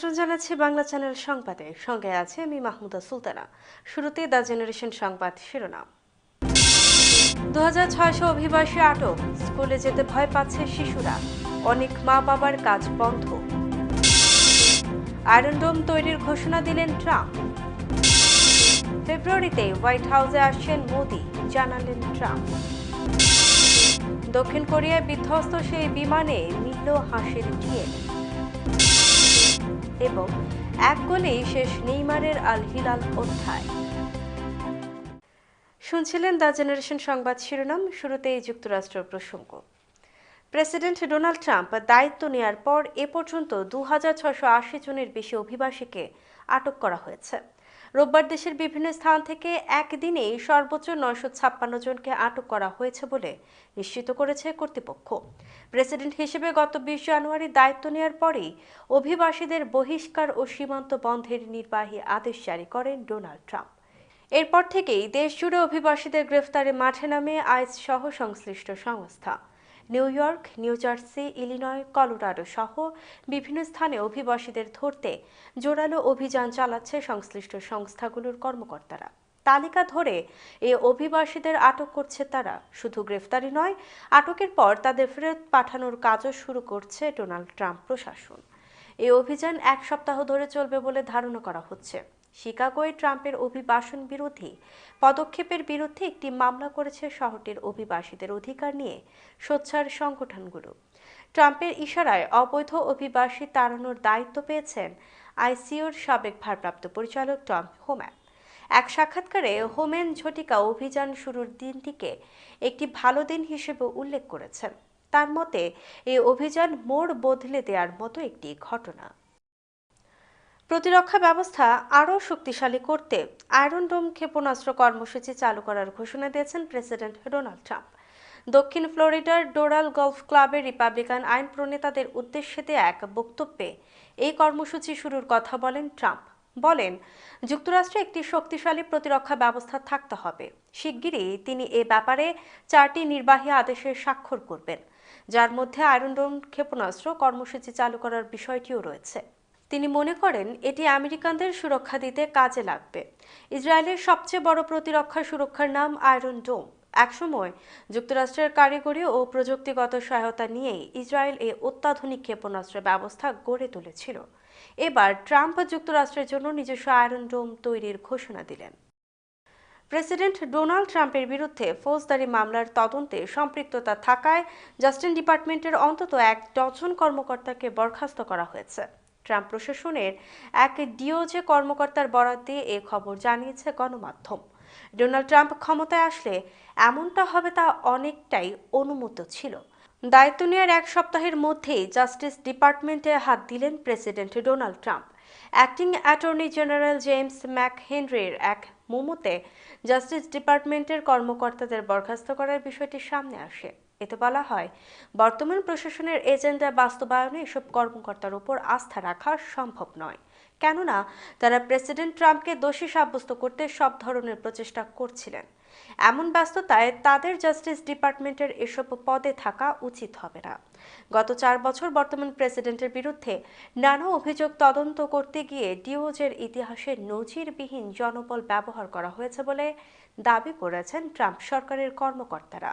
আমন্ত্রণ জানাচ্ছি বাংলা চ্যানেল সংবাদে। সঙ্গে আছে আমি মাহমুদা সুলতানা। শুরুতে দ্য জেনারেশন সংবাদ শিরোনাম। দু হাজার ছয়শো অভিবাসী আটক। স্কুলে যেতে ভয় পাচ্ছে শিশুরা। অনেক মা বাবার কাজ বন্ধ। আয়রনডোম তৈরির ঘোষণা দিলেন ট্রাম্প। ফেব্রুয়ারিতে হোয়াইট হাউসে আসছেন মোদি, জানালেন ট্রাম্প। দক্ষিণ কোরিয়ায় বিধ্বস্ত সেই বিমানে মিলল হাসির ডিএনএ এবং এক গোলেই শেষ নেইমারের আল হিলাল অধ্যায়। শুনছিলেন দ্য জেনারেশন সংবাদ শিরোনাম, শুরুতেই যুক্তরাষ্ট্র প্রসঙ্গ। প্রেসিডেন্ট ডোনাল্ড ট্রাম্প দায়িত্ব নেয়ার পর এ পর্যন্ত দু জনের বেশি অভিবাসীকে আটক করা হয়েছে। রোববার দেশের বিভিন্ন স্থান থেকে একদিনেই সর্বোচ্চ নয়শো ছাপ্পান্ন জনকে আটক করা হয়েছে বলে নিশ্চিত করেছে কর্তৃপক্ষ। প্রেসিডেন্ট হিসেবে গত বিশ জানুয়ারি দায়িত্ব নেওয়ার পরেই অভিবাসীদের বহিষ্কার ও সীমান্ত বন্ধের নির্বাহী আদেশ জারি করেন ডোনাল্ড ট্রাম্প। এরপর থেকেই দেশজুড়ে অভিবাসীদের গ্রেফতারে মাঠে নামে আইস সহ সংশ্লিষ্ট সংস্থা। New York, New Jersey, Illinois, Colorado সহ বিভিন্ন স্থানে অভিবাসীদের ধরতে জোরালো অভিযান চালাচ্ছে সংশ্লিষ্ট সংস্থাগুলোর কর্মকর্তারা। তালিকা ধরে এ অভিবাসীদের আটক করছে তারা। শুধু গ্রেফতারি নয়, আটকের পর তাদের ফেরত পাঠানোর কাজও শুরু করছে ডোনাল্ড ট্রাম্প প্রশাসন। এই অভিযান এক সপ্তাহ ধরে চলবে বলে ধারণা করা হচ্ছে। শিকাগোয় ট্রাম্পের অভিবাসন বিরোধী পদক্ষেপের বিরুদ্ধে একটি মামলা করেছে শহরটির অভিবাসীদের অধিকার নিয়ে সোচ্চার সংগঠনগুলো ট্রাম্পের ইশারায় অবৈধ অভিবাসী তাড়ানোর দায়িত্ব পেয়েছেন আইসিওর সাবেক ভারপ্রাপ্ত পরিচালক টম হোম্যান। এক সাক্ষাৎকারে হোমেন ঝটিকা অভিযান শুরুর দিনটিকে একটি ভালো দিন হিসেবে উল্লেখ করেছেন। তার মতে, এই অভিযান মোড় বদলে দেওয়ার মতো একটি ঘটনা। প্রতিরক্ষা ব্যবস্থা আরও শক্তিশালী করতে আয়রন ডোম ক্ষেপণাস্ত্র কর্মসূচি চালু করার ঘোষণা দিয়েছেন প্রেসিডেন্ট ডোনাল্ড ট্রাম্প। দক্ষিণ ফ্লোরিডার ডোরাল গলফ ক্লাবের রিপাবলিকান আইন প্রণেতাদের উদ্দেশ্যে দেয়া এক বক্তব্যে এই কর্মসূচি শুরুর কথা বলেন ট্রাম্প। বলেন, যুক্তরাষ্ট্রে একটি শক্তিশালী প্রতিরক্ষা ব্যবস্থা থাকতে হবে। শিগগিরই তিনি এ ব্যাপারে চারটি নির্বাহী আদেশের স্বাক্ষর করবেন, যার মধ্যে আয়রন ডোম ক্ষেপণাস্ত্র কর্মসূচি চালু করার বিষয়টিও রয়েছে। তিনি মনে করেন এটি আমেরিকানদের সুরক্ষা দিতে কাজে লাগবে। ইসরায়েলের সবচেয়ে বড় প্রতিরক্ষা সুরক্ষার নাম আয়রন ডোম। একসময় যুক্তরাষ্ট্রের কারিগরি ও প্রযুক্তিগত সহায়তা নিয়েই ইসরায়েল এই অত্যাধুনিক ক্ষেপণাস্ত্র ব্যবস্থা গড়ে তুলেছিল। এবার ট্রাম্প যুক্তরাষ্ট্রের জন্য নিজস্ব আয়রন ডোম তৈরির ঘোষণা দিলেন। প্রেসিডেন্ট ডোনাল্ড ট্রাম্পের বিরুদ্ধে ফৌজদারি মামলার তদন্তে সম্পৃক্ততা থাকায় জাস্টিন ডিপার্টমেন্টের অন্তত এক ডজন কর্মকর্তাকে বরখাস্ত করা হয়েছে। ট্রাম্প প্রশাসনের এক ডিওজে কর্মকর্তার বরাত দিয়ে এ খবর জানিয়েছে গণমাধ্যম। ডোনাল্ড ট্রাম্প ক্ষমতায় আসলে এমনটা হবে তা অনেকটাই অনুমত ছিল। দায়িত্ব নেওয়ার এক সপ্তাহের মধ্যেই জাস্টিস ডিপার্টমেন্টে হাত দিলেন president Donald Trump. Acting attorney general James Mac হেনরির এক মোমোতে জাস্টিস ডিপার্টমেন্টের কর্মকর্তাদের বরখাস্ত করার বিষয়টি সামনে আসে। এতে বলা হয়, বর্তমান প্রশাসনের এজেন্ডা বাস্তবায়নে এসব কর্মকর্তার উপর আস্থা রাখা সম্ভব নয়। কেননা, তারা প্রেসিডেন্ট ট্রাম্পকে দোষী সাব্যস্ত করতে সব ধরনের প্রচেষ্টা করছিলেন। এমন ব্যস্ততায় তাদের জাস্টিস ডিপার্টমেন্টের এসব পদে থাকা উচিত হবে না। গত চার বছর বর্তমান প্রেসিডেন্টের বিরুদ্ধে নানা অভিযোগ তদন্ত করতে গিয়ে ডিওজের ইতিহাসে নজিরবিহীন জনবল ব্যবহার করা হয়েছে বলে দাবি করেছেন ট্রাম্প সরকারের কর্মকর্তারা।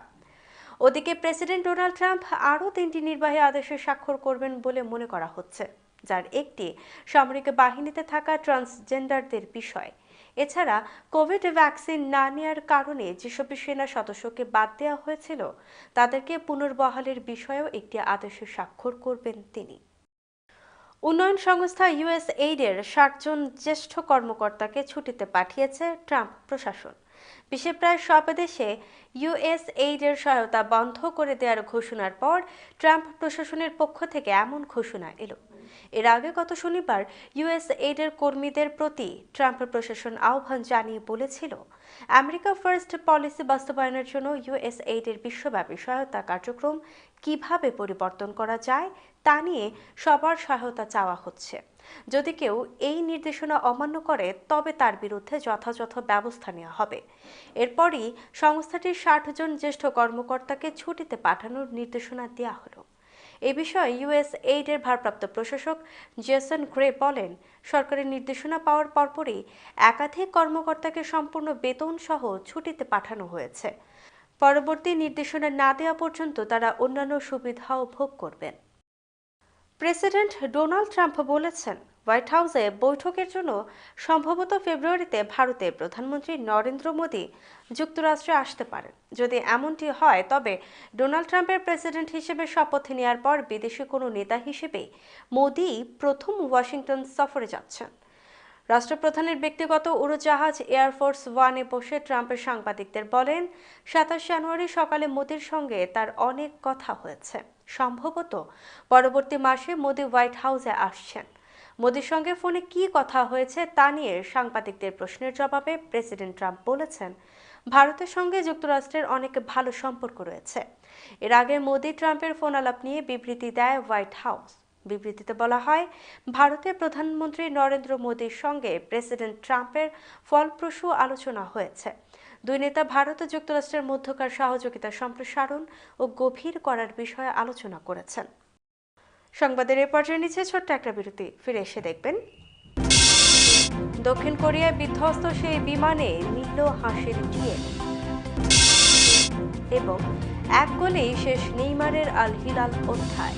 ওদিকে প্রেসিডেন্ট ডোনাল্ড ট্রাম্প আরও তিনটি নির্বাহী আদেশে স্বাক্ষর করবেন বলে মনে করা হচ্ছে, যার একটি সামরিক বাহিনীতে থাকা ট্রান্সজেন্ডারদের বিষয়। এছাড়া কোভিড ভ্যাকসিন না নেওয়ার কারণে যেসব সেনা সদস্যকে বাদ দেওয়া হয়েছিল, তাদেরকে পুনর্বহালের বিষয়েও একটি আদেশে স্বাক্ষর করবেন তিনি। উন্নয়ন সংস্থা ইউএস এইডের ষাটজন জ্যেষ্ঠ কর্মকর্তাকে ছুটিতে পাঠিয়েছে ট্রাম্প প্রশাসন। বিশ্বের প্রায় সব দেশে ইউএস এইডের সহায়তা বন্ধ করে দেওয়ার ঘোষণার পর ট্রাম্প প্রশাসনের পক্ষ থেকে এমন ঘোষণা এলো। এর আগে গত শনিবার ইউএস এইডের কর্মীদের প্রতি ট্রাম্প প্রশাসন আহ্বান জানিয়ে বলেছিল, আমেরিকা ফার্স্ট পলিসি বাস্তবায়নের জন্য ইউএস এইডের বিশ্বব্যাপী সহায়তা কার্যক্রম কীভাবে পরিবর্তন করা যায় তা নিয়ে সবার সহায়তা চাওয়া হচ্ছে। যদি কেউ এই নির্দেশনা অমান্য করে, তবে তার বিরুদ্ধে যথাযথ ব্যবস্থা নেওয়া হবে। এরপরই সংস্থাটির ষাট জন জ্যেষ্ঠ কর্মকর্তাকে ছুটিতে পাঠানোর নির্দেশনা দেওয়া হলো। এ বিষয়ে ইউএস এইডের ভারপ্রাপ্ত প্রশাসক জেসন গ্রে বলেন সরকারের নির্দেশনা পাওয়ার পরপরই একাধিক কর্মকর্তাকে সম্পূর্ণ বেতন সহ ছুটিতে পাঠানো হয়েছে। পরবর্তী নির্দেশনা না দেওয়া পর্যন্ত তারা অন্যান্য সুবিধাও ভোগ করবেন। প্রেসিডেন্ট ডোনাল্ড ট্রাম্প বলেছেন, হোয়াইট হাউসে বৈঠকের জন্য সম্ভবত ফেব্রুয়ারিতে ভারতে প্রধানমন্ত্রী নরেন্দ্র মোদী যুক্তরাষ্ট্রে আসতে পারেন। যদি এমনটি হয়, তবে ডোনাল্ড ট্রাম্পের প্রেসিডেন্ট হিসেবে শপথ নেওয়ার পর বিদেশি কোনো নেতা হিসেবে মোদী প্রথম ওয়াশিংটন সফরে যাচ্ছেন। রাষ্ট্রপ্রধানের ব্যক্তিগত উড়োজাহাজ এয়ারফোর্স ওয়ানে বসে ট্রাম্পের সাংবাদিকদের বলেন, সাতাশ জানুয়ারি সকালে মোদির সঙ্গে তার অনেক কথা হয়েছে। সম্ভবত? পরবর্তী মাসে মোদি হোয়াইট হাউসে আসছেন। মোদির সঙ্গে ফোনে কি কথা হয়েছে তা নিয়ে সাংবাদিকদের প্রশ্নের জবাবে প্রেসিডেন্ট ট্রাম্প বলেছেন, ভারতের সঙ্গে যুক্তরাষ্ট্রের অনেক ভালো সম্পর্ক রয়েছে। এর আগে মোদি ট্রাম্পের ফোন আলাপ নিয়ে বিবৃতি দেয় হোয়াইট হাউস। বিবৃতিতে বলা হয়, ভারতের প্রধানমন্ত্রী নরেন্দ্র মোদীর সঙ্গে প্রেসিডেন্ট ট্রাম্পের ফলপ্রসূ আলোচনা হয়েছে। দুই নেতা ভারত ও যুক্তরাষ্ট্রের মধ্যকার সহযোগিতা সম্প্রসারণ ও গভীর করার বিষয়ে আলোচনা করেছেন। সংবাদের এ পর্যায়ে নিচে ছোট্ট একটা বিরতি। ফিরে এসে দেখবেন। দক্ষিণ কোরিয়ায় বিধ্বস্ত সেই বিমানে নীল হাসির ডিএ এবং এক গোলেই শেষ নেইমারের আল হিলাল অধ্যায়।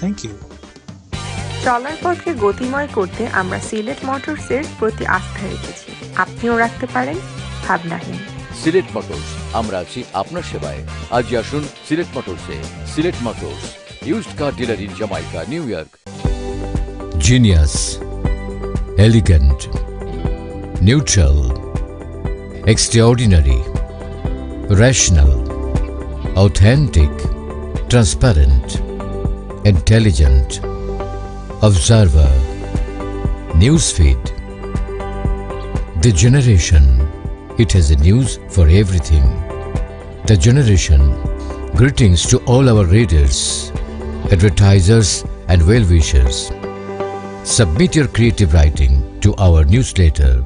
থ্যাংক ইউ চলার পথকে গতিময় করতে আমরা সিলেট মোটরসের প্রতি আস্থা রেখেছি। আপনিও রাখতে পারেন ভাবনাহীন। সিলেট মোটরস আমরা আছি আপনার সেবায়। আজই আসুন Sylhet মোটরসে। Sylhet Motors used car dealer in Jamaica New York Genius, elegant, neutral, extraordinary, rational, authentic, transparent, intelligent, observer, newsfeed. The generation, it has a news for everything. The generation, greetings to all our readers, advertisers, and well wishers. Submit your creative writing to our newsletter.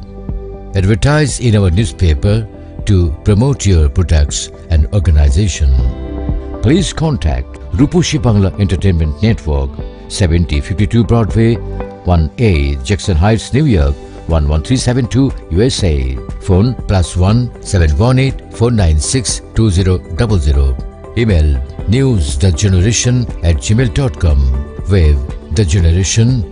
Advertise in our newspaper to promote your products and organization. Please contact Rupushi Bangla Entertainment Network, 7052 Broadway, 1A, Jackson Heights, New York, 11372 USA. Phone plus 1 718 496 4960. Email news at gmail.com. Wave The generation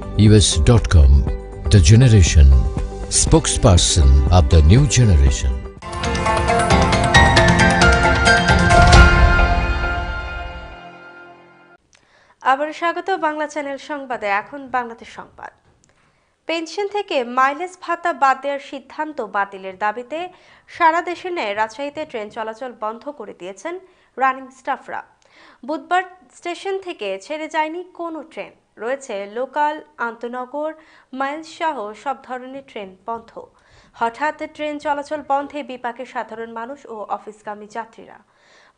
spokesperson of the new generation. স্বাগত Bangla channel সংবাদে, এখন বাংলাদেশ সংবাদ। Pension থেকে mileage ভাতা বাদ দেওয়ার সিদ্ধান্ত বাতিলের দাবিতে সারা দেশে ন্যায় রাজশাহীতে ট্রেন চলাচল বন্ধ করে দিয়েছেন রানিং স্টাফরা। বুধবার স্টেশন থেকে ছেড়ে যায়নি কোনো ট্রেন। রয়েছে লোকাল, আন্তনগর মাইলস সহ সব ধরনের ট্রেন বন্ধ। হঠাৎ ট্রেন চলাচল বন্ধে বিপাকে সাধারণ মানুষ ও অফিসগামী যাত্রীরা।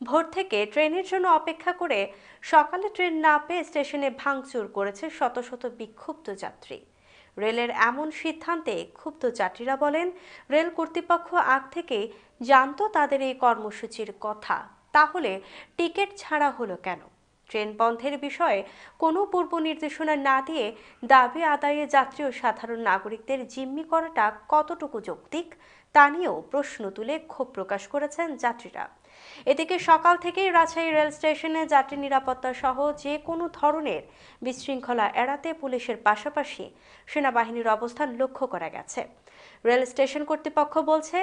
ভোর থেকে ট্রেনের জন্য অপেক্ষা করে সকালে ট্রেন না পেয়ে স্টেশনে ভাঙচুর করেছে শত শত বিক্ষুব্ধ যাত্রী। রেলের এমন সিদ্ধান্তে ক্ষুব্ধ যাত্রীরা বলেন, রেল কর্তৃপক্ষ আগ থেকে জানতো তাদের এই কর্মসূচির কথা। তাহলে টিকিট ছাড়া হলো কেন? ট্রেন বন্ধের বিষয়ে কোনো পূর্ব নির্দেশনা না দিয়ে দাবি আদায়ে যাত্রী ও সাধারণ নাগরিকদের জিম্মি করাটা কতটুকু যৌক্তিক? তা নিয়েও প্রশ্ন তুলে ক্ষোভ প্রকাশ করেছেন যাত্রীরা। এদিকে সকাল থেকেই রাজশাহী রেল স্টেশনে যাত্রী নিরাপত্তা সহ যে কোনো ধরনের বিশৃঙ্খলা এড়াতে পুলিশের পাশাপাশি সেনাবাহিনীর অবস্থান লক্ষ্য করা গেছে। রেল স্টেশন কর্তৃপক্ষ বলছে,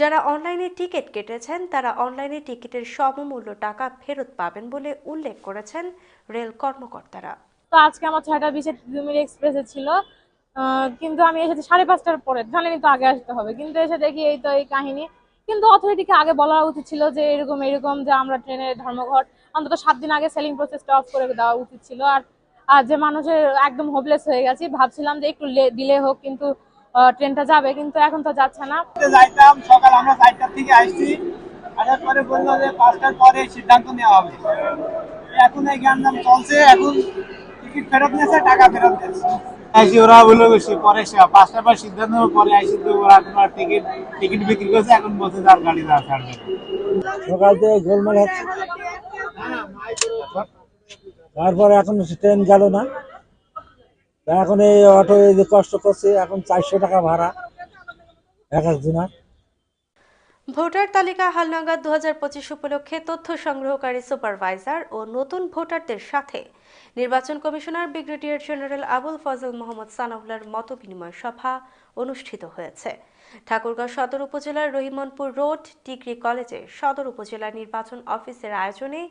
যারা অনলাইনে টিকিট কেটেছেন, তারা অনলাইনে টিকিটের সমমূল্য টাকা ফেরত পাবেন বলে উল্লেখ করেছেন রেল কর্মকর্তারা। তো আজকে আমার ছয়টা বিশে ডুমির এক্সপ্রেসে ছিল। কিন্তু আমি এসেছি সাড়ে পাঁচটার পরে। জানেনি তো আগে আসতে হবে। কিন্তু এসে দেখি এই তো এই কাহিনী। কিন্তু অথরিটিকে আগে বলা উচিত ছিল যে এরকম এরকম যে আমরা ট্রেনের ধর্মঘট, অন্তত সাত দিন আগে সেলিং প্রসেসটা অফ করে দেওয়া উচিত ছিল। আর আর যে মানুষের একদম হোপলেস হয়ে গেছি, ভাবছিলাম যে একটু ডিলে হোক, কিন্তু ট্রেনটা যাবে, কিন্তু এখন তো যাচ্ছে না। যাইতাম, সকাল আমরা থেকে আসছি। আসার পরে যে পাঁচটার পরে সিদ্ধান্ত নেওয়া হবে। এখন এই চলছে, এখন টিকিট ফেরত নিয়েছে, টাকা ফেরত আসি ওরা বলল বেশি পরে সে পাঁচটার পর সিদ্ধান্ত পরে আসি তো ওরা তোমার টিকিট টিকিট বিক্রি করছে এখন বলছে তার গাড়ি দেওয়া ছাড়বে সকাল থেকে গোলমাল হচ্ছে। তারপরে এখন ট্রেন গেল না। এখন এই অটো এই যে কষ্ট করছে এখন চারশো টাকা ভাড়া এক একজনের। ভোটার তালিকা হালনাগাদ দু হাজার পঁচিশ উপলক্ষে তথ্য সংগ্রহকারী সুপারভাইজার ও নতুন ভোটারদের সাথে। নির্বাচন commissioner, brigadier general Abul Fazal Mohammad সানাউল্লার মত বিনিময় সভা অনুষ্ঠিত হয়েছে। ঠাকুরগাঁও সদর উপজেলার রহিমনপুর রোড, ডিগ্রি কলেজে সদর উপজেলা নির্বাচন অফিসের আয়োজনে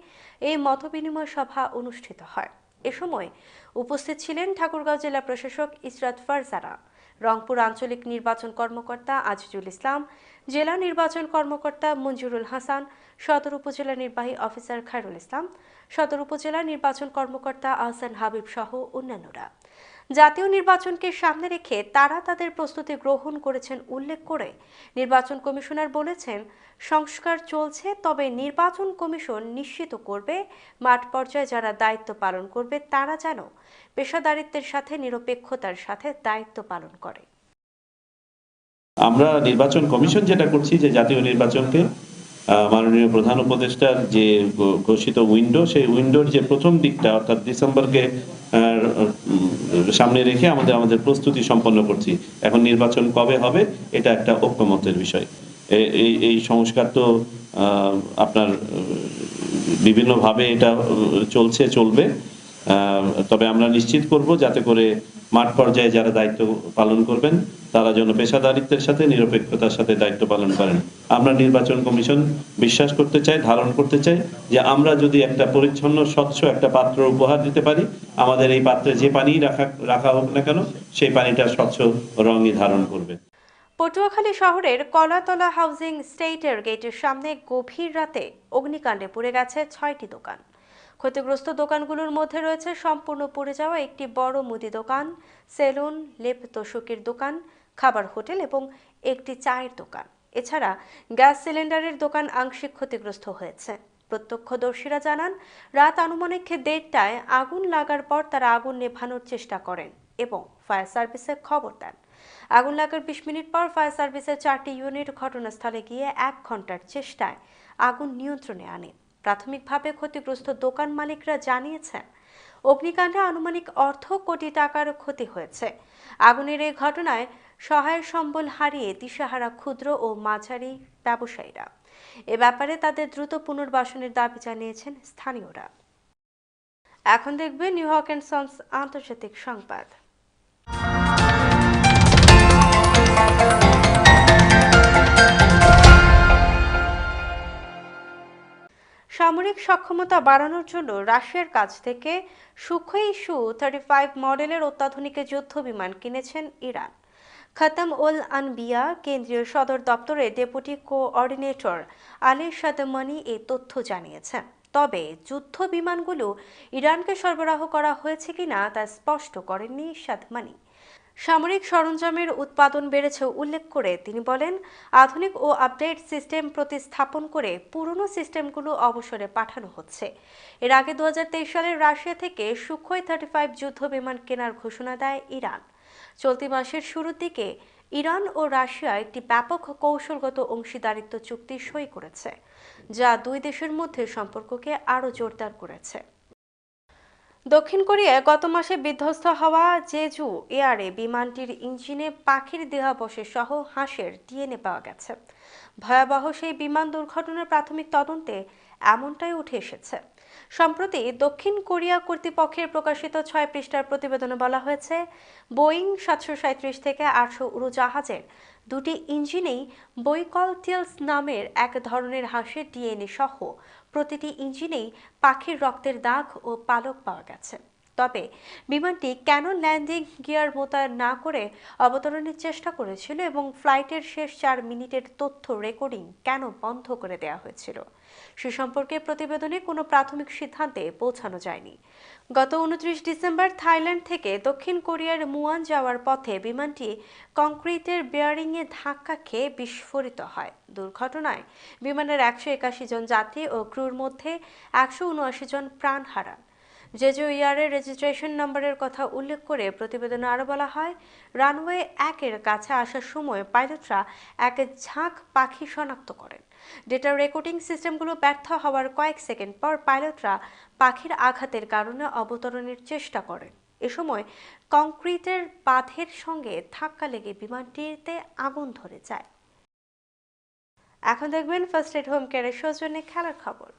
এই মতবিনিময় সভা অনুষ্ঠিত হয়। এ সময় উপস্থিত ছিলেন ঠাকুরগাঁও জেলা প্রশাসক ইসরাত ফারজানা, রংপুর আঞ্চলিক নির্বাচন কর্মকর্তা আজিজুল ইসলাম, জেলা নির্বাচন কর্মকর্তা মঞ্জুরুল হাসান সদর উপজেলা নির্বাহী অফিসার খায়রুল ইসলাম, সদর উপজেলা নির্বাচন কর্মকর্তা আহসান হাবিব সহ অন্যান্যরা। জাতীয় নির্বাচনকে সামনে রেখে তারা তাদের প্রস্তুতি গ্রহণ করেছেন উল্লেখ করে নির্বাচন কমিশনার বলেছেন, সংস্কার চলছে, তবে নির্বাচন কমিশন নিশ্চিত করবে, মাঠ পর্যায়ে যারা দায়িত্ব পালন করবে তারা যেন পেশাদারিত্বের সাথে নিরপেক্ষতার সাথে দায়িত্ব পালন করে। আমরা নির্বাচন কমিশন যেটা করছি যে জাতীয় নির্বাচনকে মাননীয় প্রধান উপদেষ্টার যে ঘোষিত উইন্ডো সেই উইন্ডোর যে প্রথম দিকটা, অর্থাৎ ডিসেম্বরকে সামনে রেখে আমাদের আমাদের প্রস্তুতি সম্পন্ন করছি। এখন নির্বাচন কবে হবে, এটা একটা ঐক্যমতের বিষয়। এই এই সংস্কার তো আপনার বিভিন্নভাবে এটা চলছে, চলবে। তবে আমরা নিশ্চিত করব যাতে করে মাঠ পর্যায়ে যারা দায়িত্ব পালন করবেন, তারা যেন পেশাদারিত্বের সাথে, নিরপেক্ষতার সাথে দায়িত্ব পালন করেন। আমরা নির্বাচন কমিশন বিশ্বাস করতে চাই, ধারণ করতে চাই যে আমরা যদি একটা পরিচ্ছন্ন, স্বচ্ছ একটা পাত্র উপহার দিতে পারি, আমাদের এই পাত্রে যে পানি রাখা রাখা হোক না কেন, সেই পানিটা স্বচ্ছ রঙই ধারণ করবে। পটুয়াখালী শহরের কলাতলা হাউজিং স্টেটের গেটের সামনে গভীর রাতে অগ্নিকাণ্ডে পুড়ে গেছে ছয়টি দোকান। ক্ষতিগ্রস্ত দোকানগুলোর মধ্যে রয়েছে সম্পূর্ণ পড়ে যাওয়া একটি বড় মুদি দোকান, সেলুন লেপ তোষকের দোকান, খাবার হোটেল এবং একটি চায়ের দোকান। এছাড়া গ্যাস সিলিন্ডারের দোকান আংশিক ক্ষতিগ্রস্ত হয়েছে। প্রত্যক্ষদর্শীরা জানান, রাত আনুমানিক দেড়টায় আগুন লাগার পর তারা আগুন নেভানোর চেষ্টা করেন এবং ফায়ার সার্ভিসে খবর দেন। আগুন লাগার বিশ মিনিট পর ফায়ার সার্ভিসের চারটি ইউনিট ঘটনাস্থলে গিয়ে এক ঘণ্টার চেষ্টায় আগুন নিয়ন্ত্রণে আনে। প্রাথমিকভাবে ক্ষতিগ্রস্ত দোকান মালিকরা জানিয়েছেন, অগ্নিকাণ্ডে আনুমানিক অর্ধ কোটি টাকার ক্ষতি হয়েছে। আগুনের এই ঘটনায় সহায় সম্বল হারিয়ে দিশাহারা ক্ষুদ্র ও মাঝারি ব্যবসায়ীরা। এ ব্যাপারে তাদের দ্রুত পুনর্বাসনের দাবি জানিয়েছেন স্থানীয়রা। এখন দেখবে নিউ হক অ্যান্ড সন্স আন্তর্জাতিক সংবাদ। সামরিক সক্ষমতা বাড়ানোর জন্য রাশিয়ার কাছ থেকে সুখই সু থার্টি ফাইভ মডেলের অত্যাধুনিক যুদ্ধ বিমান কিনেছেন ইরান। খতম উল আনবিয়া কেন্দ্রীয় সদর দপ্তরের ডেপুটি কোঅর্ডিনেটর আলী সাদমানি এই তথ্য জানিয়েছেন। তবে যুদ্ধ বিমানগুলো ইরানকে সরবরাহ করা হয়েছে কিনা তা স্পষ্ট করেননি সাদমানি। সামরিক সরঞ্জামের উৎপাদন বেড়েছে উল্লেখ করে তিনি বলেন, আধুনিক ও আপডেট সিস্টেম প্রতিস্থাপন করে পুরনো সিস্টেমগুলো অবসরে পাঠানো হচ্ছে। এর আগে দু হাজার তেইশ সালে রাশিয়া থেকে সুখোই থার্টি ফাইভ যুদ্ধ বিমান কেনার ঘোষণা দেয় ইরান। চলতি মাসের শুরুর দিকে ইরান ও রাশিয়া একটি ব্যাপক কৌশলগত অংশীদারিত্ব চুক্তি সই করেছে, যা দুই দেশের মধ্যে সম্পর্ককে আরও জোরদার করেছে। দক্ষিণ কোরিয়ায় গত মাসে বিধ্বস্ত হওয়া জেজু এয়ারে বিমানটির ইঞ্জিনে পাখির দেহাবশেষ সহ হাঁসের ডিএনএ পাওয়া গেছে। ভয়াবহ সেই বিমান দুর্ঘটনার প্রাথমিক তদন্তে এমনটাই উঠে এসেছে। সম্প্রতি দক্ষিণ কোরিয়া কর্তৃপক্ষের প্রকাশিত ছয় পৃষ্ঠার প্রতিবেদনে বলা হয়েছে, বোয়িং সাতশো সাঁত্রিশ থেকে আটশো উড়োজাহাজের দুটি ইঞ্জিনেই বৈকলটিয়ালস নামের এক ধরনের হাঁসের ডিএনএ সহ প্রতিটি ইঞ্জিনেই পাখির রক্তের দাগ ও পালক পাওয়া গেছে। তবে বিমানটি কেন ল্যান্ডিং গিয়ার মোতায়েন না করে অবতরণের চেষ্টা করেছিল এবং ফ্লাইটের শেষ চার মিনিটের তথ্য রেকর্ডিং কেন বন্ধ করে দেওয়া হয়েছিল? সে সম্পর্কে প্রতিবেদনে কোনো প্রাথমিক সিদ্ধান্তে পৌঁছানো যায়নি। গত উনত্রিশ ডিসেম্বর থাইল্যান্ড থেকে দক্ষিণ কোরিয়ার মুয়ান যাওয়ার পথে বিমানটি কংক্রিটের বেয়ারিংয়ে ধাক্কা খেয়ে বিস্ফোরিত হয়। দুর্ঘটনায় বিমানের একশো একাশি জন যাত্রী ও ক্রুর মধ্যে একশো উনআশি জন প্রাণ হারান। জেজো ইয়ারের রেজিস্ট্রেশন নম্বরের কথা উল্লেখ করে প্রতিবেদনে আরও বলা হয় রানওয়ে একের কাছে আসার সময় পাইলটরা এক ঝাঁক পাখি শনাক্ত করেন। ডেটা রেকর্ডিং সিস্টেমগুলো ব্যর্থ হওয়ার কয়েক সেকেন্ড পর পাইলটরা পাখির আঘাতের কারণে অবতরণের চেষ্টা করেন। এ সময় কংক্রিটের বাঁধের সঙ্গে ধাক্কা লেগে বিমানটিতে আগুন ধরে যায়। এখন দেখবেন ফার্স্ট এড হোম কেয়ারের সৌজন্যে খেলার খবর।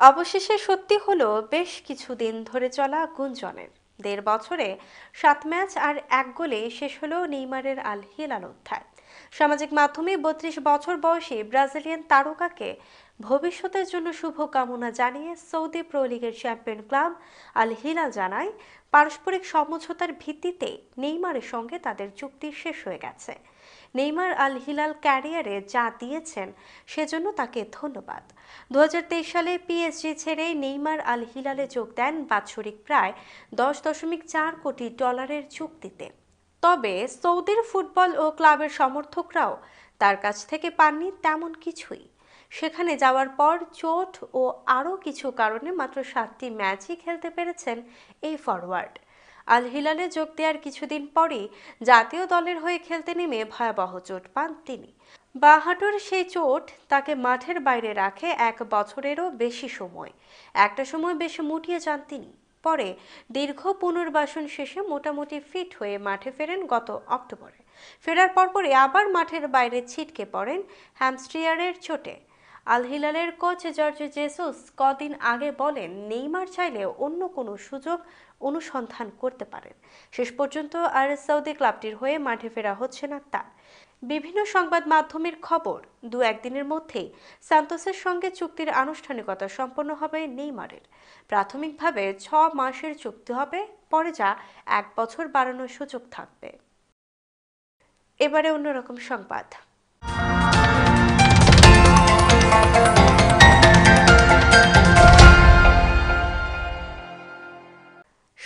অবশেষে সত্যি হলো, বেশ কিছুদিন ধরে চলা গুঞ্জনের। দেড় বছরে সাত ম্যাচ আর এক গোলে শেষ হলো নেইমারের আল হিলাল অধ্যায়। সামাজিক মাধ্যমে বত্রিশ বছর বয়সী ব্রাজিলিয়ান তারকাকে ভবিষ্যতের জন্য শুভকামনা জানিয়ে সৌদি প্রো লিগের চ্যাম্পিয়ন ক্লাব আল হিলাল জানায়, পারস্পরিক সমঝোতার ভিত্তিতে নেইমারের সঙ্গে তাদের চুক্তি শেষ হয়ে গেছে। নেইমার আল হিলাল ক্যারিয়ারে যা দিয়েছেন, সেজন্য তাকে ধন্যবাদ। দু হাজার তেইশ সালে পিএসজি ছেড়ে নেইমার আল হিলালে যোগ দেন বাৎসরিক প্রায় দশ দশমিক চার কোটি ডলারের চুক্তিতে। তবে সৌদির ফুটবল ও ক্লাবের সমর্থকরাও তার কাছ থেকে পাননি তেমন কিছুই। সেখানে যাওয়ার পর চোট ও আরও কিছু কারণে মাত্র সাতটি ম্যাচই খেলতে পেরেছেন এই ফরওয়ার্ড আল হিলালে যোগ দেওয়ার কিছুদিন পরই জাতীয় দলের হয়ে খেলতে নেমে ভয়াবহ চোট পান তিনি। বাহাটুর সেই চোট তাকে মাঠের বাইরে রাখে এক বছরেরও বেশি সময়। একটা সময় বেশ মুটিয়ে যান তিনি। পরে দীর্ঘ পুনর্বাসন শেষে মোটামুটি ফিট হয়ে মাঠে ফেরেন গত অক্টোবরে। ফেরার পরপরই আবার মাঠের বাইরে ছিটকে পড়েন হ্যামস্ট্রিয়ারের চোটে। আল হিলালের কোচ জর্জ জেসুস কদিন আগে বলেন, নেইমার চাইলে অন্য কোনো সুযোগ অনুসন্ধান করতে পারেন। শেষ পর্যন্ত আর সৌদি ক্লাবটির হয়ে মাঠে ফেরা হচ্ছে না তার। বিভিন্ন সংবাদ মাধ্যমের খবর, দু একদিনের মধ্যেই সান্তোসের সঙ্গে চুক্তির আনুষ্ঠানিকতা সম্পন্ন হবে নেইমারের। প্রাথমিকভাবে ছ মাসের চুক্তি হবে, পরে যা এক বছর বাড়ানোর সুযোগ থাকবে। এবারে অন্যরকম সংবাদ।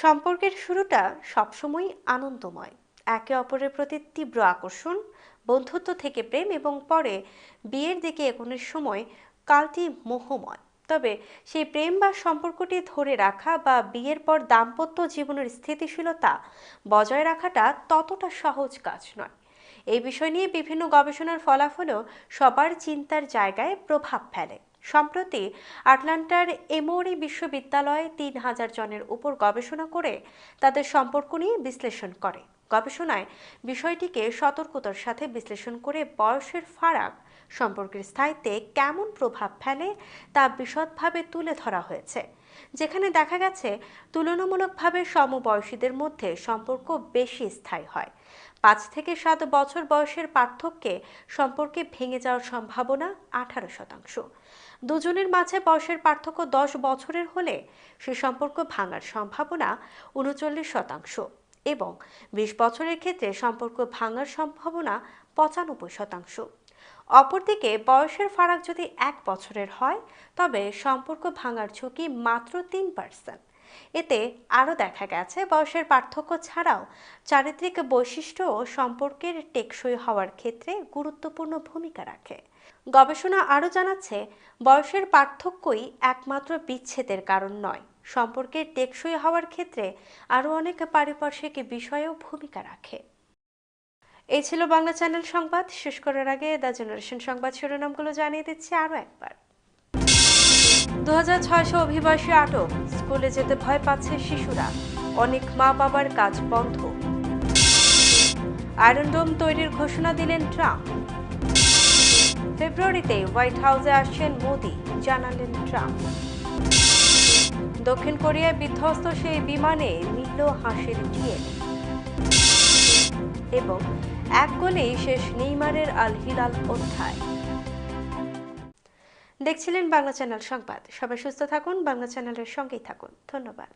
সম্পর্কের শুরুটা সবসময় আনন্দময়। একে অপরের প্রতি তীব্র আকর্ষণ, বন্ধুত্ব থেকে প্রেম এবং পরে বিয়ের দিকে এগোনোর সময় কালটি মোহময়। তবে সেই প্রেম বা সম্পর্কটি ধরে রাখা বা বিয়ের পর দাম্পত্য জীবনের স্থিতিশীলতা বজায় রাখাটা ততটা সহজ কাজ নয়। এই বিষয় নিয়ে বিভিন্ন গবেষণার ফলাফলও সবার চিন্তার জায়গায় প্রভাব ফেলে। সম্প্রতি আটলান্টার এমোরি বিশ্ববিদ্যালয়ে তিন হাজার জনের উপর গবেষণা করে তাদের সম্পর্ক নিয়ে বিশ্লেষণ করে। গবেষণায় বিষয়টিকে সতর্কতার সাথে বিশ্লেষণ করে বয়সের ফারাক, সম্পর্কের স্থায়িত্বে কেমন প্রভাব ফেলে তা বিশদভাবে তুলে ধরা হয়েছে, যেখানে দেখা গেছে তুলনামূলকভাবে সমবয়সীদের মধ্যে সম্পর্ক বেশি স্থায়ী হয়। পাঁচ থেকে সাত বছর বয়সের পার্থক্যে সম্পর্কে ভেঙে যাওয়ার সম্ভাবনা আঠারো শতাংশ। দুজনের মাঝে বয়সের পার্থক্য দশ বছরের হলে সে সম্পর্ক ভাঙার সম্ভাবনা উনচল্লিশ শতাংশ এবং বিশ বছরের ক্ষেত্রে সম্পর্ক ভাঙার সম্ভাবনা পঁচানব্বই শতাংশ। অপরদিকে বয়সের ফারাক যদি এক বছরের হয়, তবে সম্পর্ক ভাঙার ঝুঁকি মাত্র তিন পার্সেন্ট এতে আরও দেখা গেছে, বয়সের পার্থক্য ছাড়াও চারিত্রিক বৈশিষ্ট্য সম্পর্কের টেকসই হওয়ার ক্ষেত্রে গুরুত্বপূর্ণ ভূমিকা রাখে। গবেষণা আরও জানাচ্ছে, বয়সের পার্থক্যই একমাত্র বিচ্ছেদের কারণ নয়। সম্পর্কের টেকসই হওয়ার ক্ষেত্রে আরও অনেক পারিপার্শ্বিক বিষয়েও ভূমিকা রাখে। এই ছিল বাংলা চ্যানেল সংবাদ। শেষ করার আগে দ্য জেনারেশন সংবাদ শিরোনামগুলো জানিয়ে দিচ্ছি আরও একবার। দু হাজার ছয়শো অভিবাসী আটক। স্কুলে যেতে ভয় পাচ্ছে শিশুরা। অনেক মা বাবার কাজ বন্ধ। আয়রন ডোম তৈরির ঘোষণা দিলেন ট্রাম্প। ফেব্রুয়ারিতে হোয়াইট হাউসে আসছেন মোদি, জানালেন ট্রাম্প। দক্ষিণ কোরিয়ায় বিধ্বস্ত সেই বিমানে মিলল হাসির ডিএন এবং এক গোলেই শেষ নেইমারের আল হিলাল অধ্যায়। দেখছিলেন বাংলা চ্যানেল সংবাদ। সবাই সুস্থ থাকুন, বাংলা চ্যানেলের সঙ্গেই থাকুন। ধন্যবাদ।